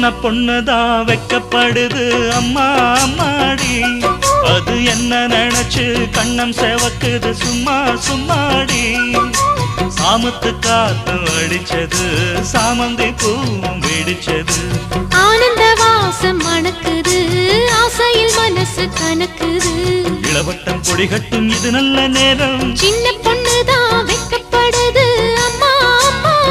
சின்ன பொண்ணுதான் வைக்கப்படுது. அம்மா அம்மாடி. அது என்ன நினைச்சு கண்ணம் செவக்குது. சும்மா சும்மாடி. சாமத்து காத்து அடிச்சது. சாமந்தி பூவும் வெடிச்சது. ஆனந்த வாசம் மணக்குது. ஆசையில் மனசு கணக்குது. இளவட்டம் கொடிகட்டும் இது நல்ல நேரம். சின்ன